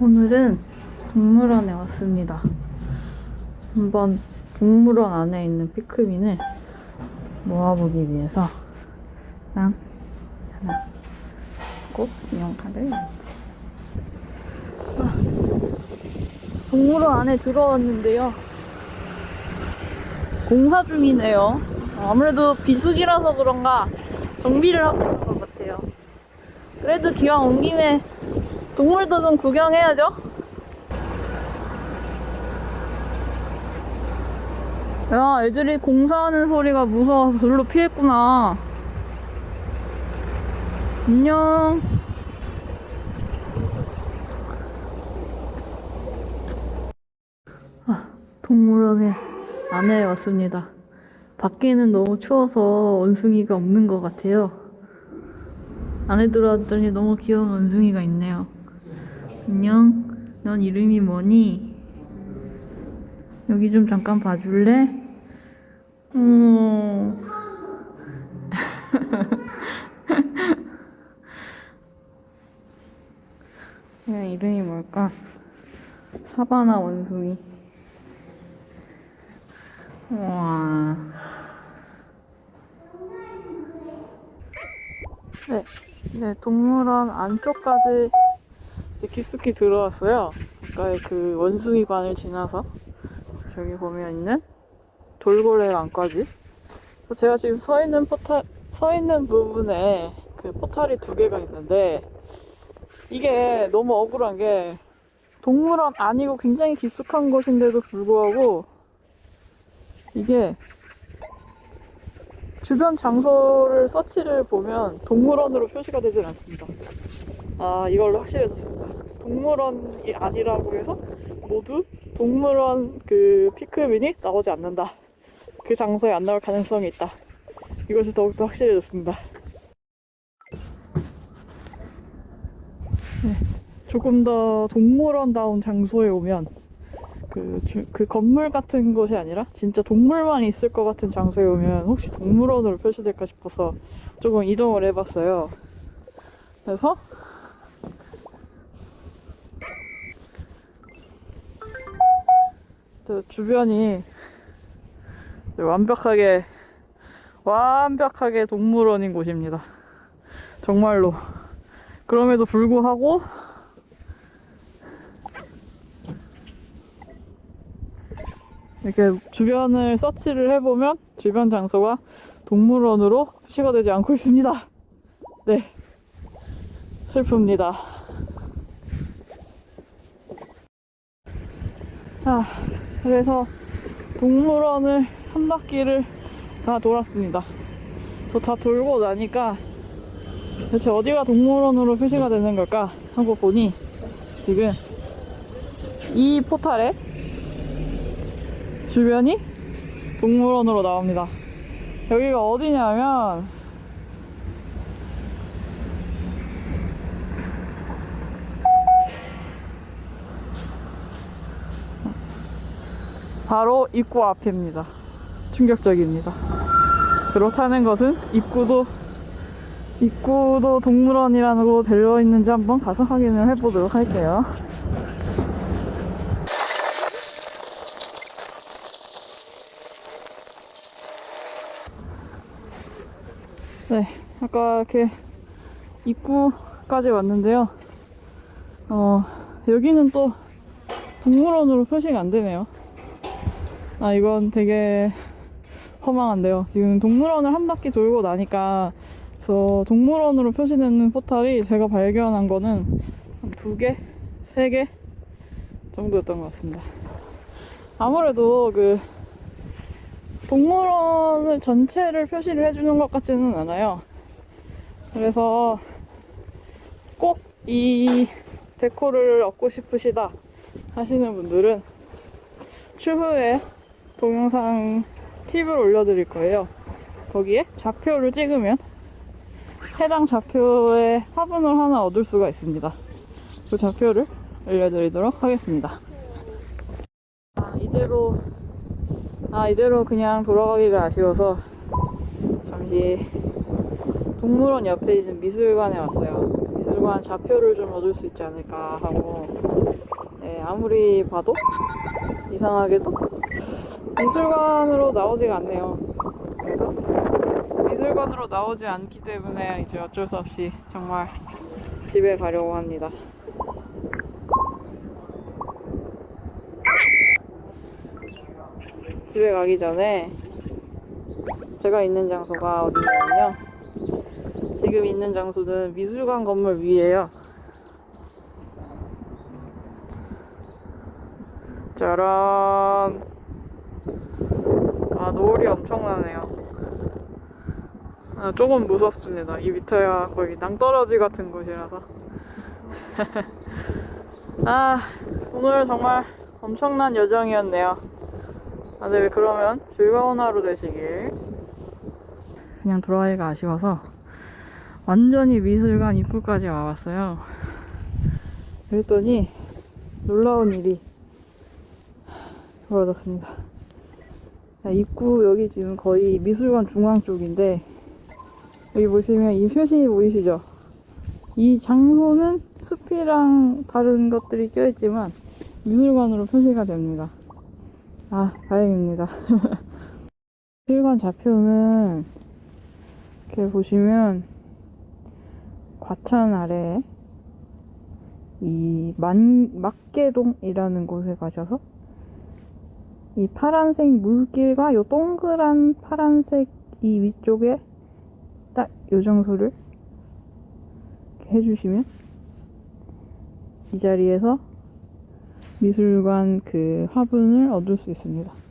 오늘은 동물원에 왔습니다. 한번 동물원 안에 있는 피크민을 모아보기 위해서 랑 하나 꼭 신용카드를 이제 아, 동물원 안에 들어왔는데요. 공사 중이네요. 아무래도 비수기라서 그런가 정비를 하고 있는 것 같아요. 그래도 기왕 온 김에 동물도 좀 구경해야죠. 야, 애들이 공사하는 소리가 무서워서 절로 피했구나. 안녕. 아, 동물원에 안에 왔습니다. 밖에는 너무 추워서 원숭이가 없는 것 같아요. 안에 들어왔더니 너무 귀여운 원숭이가 있네요. 안녕. 넌 이름이 뭐니? 여기 좀 잠깐 봐줄래? 어. 그냥 이름이 뭘까? 사바나 원숭이. 우와. 네, 네, 동물원 안쪽까지 이제 깊숙이 들어왔어요. 아까 그 원숭이관을 지나서 저기 보면 있는 돌고래 안까지. 그래서 제가 지금 서 있는 포탈 서 있는 부분에 그 포탈이 두 개가 있는데 이게 너무 억울한 게 동물원 아니고 굉장히 깊숙한 곳인데도 불구하고 이게 주변 장소를 서치를 보면 동물원으로 표시가 되질 않습니다. 아, 이걸로 확실해졌습니다. 동물원이 아니라고 해서 모두 동물원 그 피크민이 나오지 않는다. 그 장소에 안 나올 가능성이 있다. 이것이 더욱더 확실해졌습니다. 네, 조금 더 동물원다운 장소에 오면 그, 주- 그 건물 같은 곳이 아니라 진짜 동물만 있을 것 같은 장소에 오면 혹시 동물원으로 표시될까 싶어서 조금 이동을 해봤어요. 그래서 저 주변이 완벽하게 완벽하게 동물원인 곳입니다. 정말로 그럼에도 불구하고 이렇게 주변을 서치를 해보면 주변 장소가 동물원으로 표시가 되지 않고 있습니다. 네. 슬픕니다. 아, 그래서 동물원을 한 바퀴를 다 돌았습니다. 저 다 돌고 나니까 대체 어디가 동물원으로 표시가 되는 걸까 하고 보니 지금 이 포탈에 주변이 동물원으로 나옵니다. 여기가 어디냐면 바로 입구 앞입니다. 충격적입니다. 그렇다는 것은 입구도 입구도 동물원이라는 거 되어 있는지 한번 가서 확인을 해보도록 할게요. 네, 아까 이렇게 입구까지 왔는데요. 어, 여기는 또 동물원으로 표시가 안 되네요. 아, 이건 되게 허망한데요. 지금 동물원을 한 바퀴 돌고 나니까 그래서 동물원으로 표시되는 포탈이 제가 발견한 거는 한 두 개, 세 개 정도였던 것 같습니다. 아무래도 그 동물원을 전체를 표시를 해주는 것 같지는 않아요. 그래서 꼭 이 데코를 얻고 싶으시다 하시는 분들은 추후에 동영상 팁을 올려드릴 거예요. 거기에 좌표를 찍으면 해당 좌표의 화분을 하나 얻을 수가 있습니다. 그 좌표를 알려드리도록 하겠습니다. 아, 이대로 아 이대로 그냥 돌아가기가 아쉬워서 잠시 동물원 옆에 있는 미술관에 왔어요. 미술관 미술관 좌표를 좀 얻을 수 있지 않을까 하고 네, 아무리 봐도 이상하게도 미술관으로 나오지가 않네요. 그래서 미술관으로 나오지 않기 때문에 이제 어쩔 수 없이 정말 집에 가려고 합니다. 집에 가기 전에 제가 있는 장소가 어디냐면요. 지금 있는 장소는 미술관 건물 위에요. 짜란. 엄청나네요. 아, 조금 무섭습니다. 이 밑에가 거의 낭떠러지 같은 곳이라서. 아, 오늘 정말 엄청난 여정이었네요. 다들 그러면 즐거운 하루 되시길. 그냥 돌아가기가 아쉬워서 완전히 미술관 입구까지 와봤어요. 그랬더니 놀라운 일이 벌어졌습니다. 자, 입구 여기 지금 거의 미술관 중앙 쪽인데 여기 보시면 이 표시 보이시죠? 이 장소는 숲이랑 다른 것들이 껴있지만 미술관으로 표시가 됩니다. 아 다행입니다. 미술관 좌표는 이렇게 보시면 과천 아래에 이 만, 막계동이라는 곳에 가셔서 이 파란색 물길과 요 동그란 파란색 이 위쪽에 딱요 이렇게 해주시면 이 자리에서 미술관 그 화분을 얻을 수 있습니다.